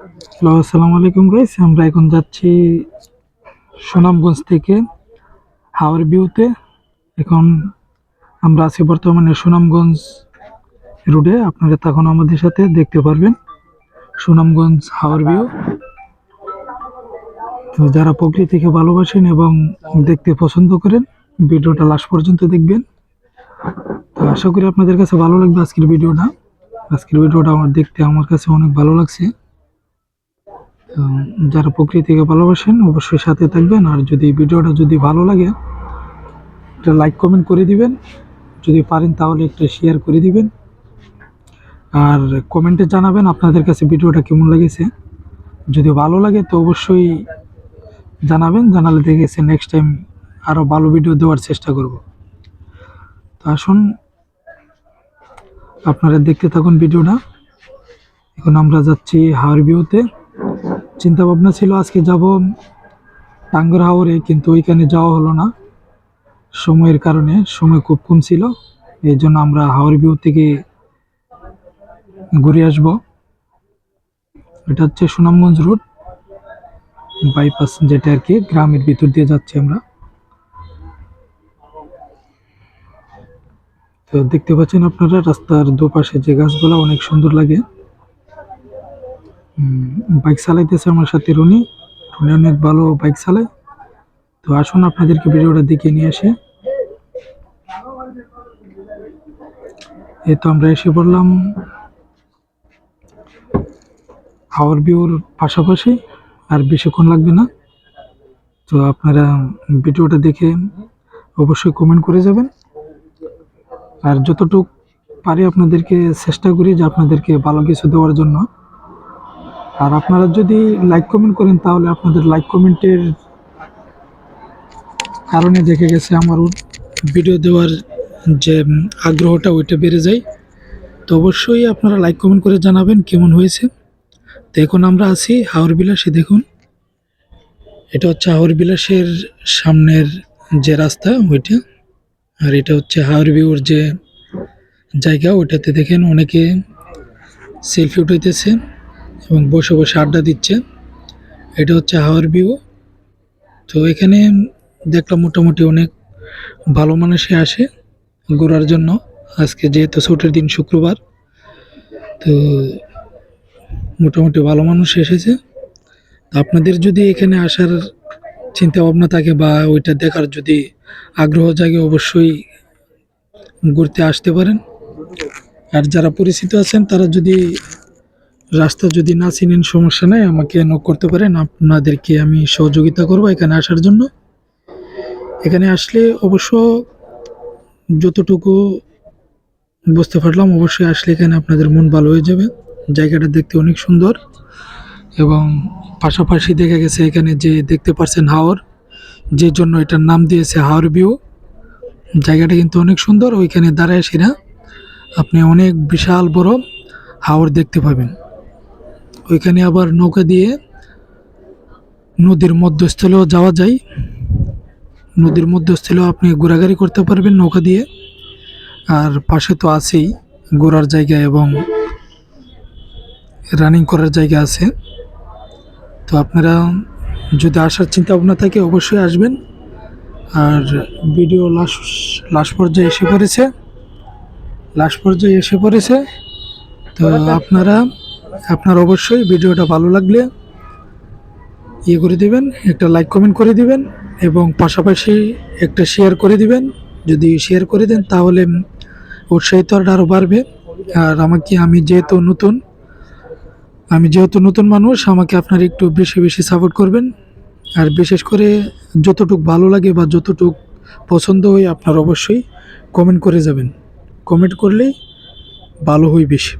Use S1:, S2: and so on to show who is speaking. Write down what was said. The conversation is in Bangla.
S1: হ্যালো, আসসালামু আলাইকুম গাইস আমরা এখন যাচ্ছি সুনামগঞ্জ থেকে হাওয়ার ভিউতে। এখন আমরা আছি বর্তমানে সুনামগঞ্জ রোডে, আপনারা তখন আমাদের সাথে দেখতে পারবেন সুনামগঞ্জ হাওয়ার ভিউ তো যারা প্রকৃতিকে ভালোবাসেন এবং দেখতে পছন্দ করেন, ভিডিওটা লাস্ট পর্যন্ত দেখবেন। তো আশা করি আপনাদের কাছে ভালো লাগবে আজকের ভিডিওটা। আজকের ভিডিওটা আমার দেখতে আমার কাছে অনেক ভালো লাগছে। যারা প্রকৃতিকে ভালোবাসেন অবশ্যই সাথে থাকবেন। আর যদি ভিডিওটা যদি ভালো লাগে, একটা লাইক কমেন্ট করে দিবেন। যদি পারেন তাহলে একটা শেয়ার করে দিবেন। আর কমেন্টে জানাবেন আপনাদের কাছে ভিডিওটা কেমন লেগেছে। যদি ভালো লাগে তো অবশ্যই জানাবেন। জানালে দেখেছে নেক্সট টাইম আরও ভালো ভিডিও দেওয়ার চেষ্টা করব। তো আসুন, আপনারা দেখতে থাকুন ভিডিওটা। এখন আমরা যাচ্ছি হাওয়ার ভিউতে চিন্তা ভাবনা ছিল আজকে যাব টাঙ্গর হাওরে কিন্তু ওইখানে যাওয়া হলো না। সময়ের কারণে সময় খুব কম ছিল, এই জন্য আমরা হাওর ভিউ থেকে ঘুরে আসব। এটা হচ্ছে সুনামগঞ্জ রোড, বাইপাস যেটা আর কি, গ্রামের ভিতর দিয়ে যাচ্ছি আমরা। তো দেখতে পাচ্ছেন আপনারা, রাস্তার দুপাশে যে গাছগুলো অনেক সুন্দর লাগে। বাইক চালাইতেছে আমার সাথে রনি। রনি অনেক ভালো বাইক চালায়। তো আসুন আপনাদেরকে ভিডিওটা দেখে নিয়ে আসি। এই তো আমরা এসে পড়লাম হাওয়ার ভিউর পাশাপাশি, আর বেশিক্ষণ লাগবে না। তো আপনারা ভিডিওটা দেখে অবশ্যই কমেন্ট করে যাবেন। আর যতটুক পারি আপনাদেরকে চেষ্টা করি যে আপনাদেরকে ভালো কিছু দেওয়ার জন্য। আর আপনারা যদি লাইক কমেন্ট করেন, তাহলে আপনাদের লাইক কমেন্টের কারণে দেখে গেছে আমার ভিডিও দেওয়ার যে আগ্রহটা ওইটা বেড়ে যায়। তো অবশ্যই আপনারা লাইক কমেন্ট করে জানাবেন কেমন হয়েছে। তো এখন আমরা আছি হাওর বিলাসে, দেখুন। এটা হচ্ছে হাওর বিলাসের সামনের যে রাস্তা, ওইটা। আর এটা হচ্ছে হাওর ভিউর যে জায়গা, ওইটাতে দেখেন অনেকে সেলফি উঠাইতেছে। এবং বসে বসে আড্ডা দিচ্ছে। এটা হচ্ছে হাওয়ার ভিউ। তো এখানে দেখলাম মোটামুটি অনেক ভালো মানুষই আসে ঘোরার জন্য। আজকে যেহেতু ছুটির দিন শুক্রবার, তো মোটামুটি ভালো মানুষ এসেছে। আপনাদের যদি এখানে আসার চিন্তা ভাবনা থাকে বা ওইটা দেখার যদি আগ্রহ জাগে, অবশ্যই ঘুরতে আসতে পারেন। আর যারা পরিচিত আছেন, তারা যদি রাস্তা যদি না চিনেন, সমস্যা নাই, আমাকে নক করতে পারেন। আপনাদেরকে আমি সহযোগিতা করব এখানে আসার জন্য। এখানে আসলে অবশ্য যতটুকু বুঝতে পারলাম, অবশ্যই আসলে এখানে আপনাদের মন ভালো হয়ে যাবে। জায়গাটা দেখতে অনেক সুন্দর এবং পাশাপাশি দেখা গেছে এখানে যে দেখতে পাচ্ছেন হাওর, যে জন্য এটার নাম দিয়েছে হাওর ভিউ। জায়গাটা কিন্তু অনেক সুন্দর, ওইখানে দাঁড়ায় সেরা। আপনি অনেক বিশাল বড় হাওর দেখতে পাবেন। ওইখানে আবার নৌকা দিয়ে নদীর মধ্যস্থলেও যাওয়া যায়। নদীর মধ্যস্থলেও আপনি ঘোরাঘুরি করতে পারবেন নৌকা দিয়ে। আর পাশে তো আছেই ঘোরার জায়গা এবং রানিং করার জায়গা আছে। তো আপনারা যদি আসার চিন্তা ভাবনা থাকে অবশ্যই আসবেন। আর ভিডিও লাশ লাশ পর্যায়ে এসে পড়েছে। লাশ পর্যায়ে এসে পড়েছে। তো আপনারা আপনার অবশ্যই ভিডিওটা ভালো লাগলে ইয়ে করে দিবেন, একটা লাইক কমেন্ট করে দিবেন এবং পাশাপাশি একটা শেয়ার করে দিবেন। যদি শেয়ার করে দেন তাহলে উৎসাহিত আরও বাড়বে। আর আমাকে, আমি যেহেতু নতুন, আমি যেহেতু নতুন মানুষ, আমাকে আপনার একটু বেশি বেশি সাপোর্ট করবেন। আর বিশেষ করে যতটুক ভালো লাগে বা যতটুক পছন্দ হয় আপনার অবশ্যই কমেন্ট করে যাবেন। কমেন্ট করলেই ভালো হয় বেশি।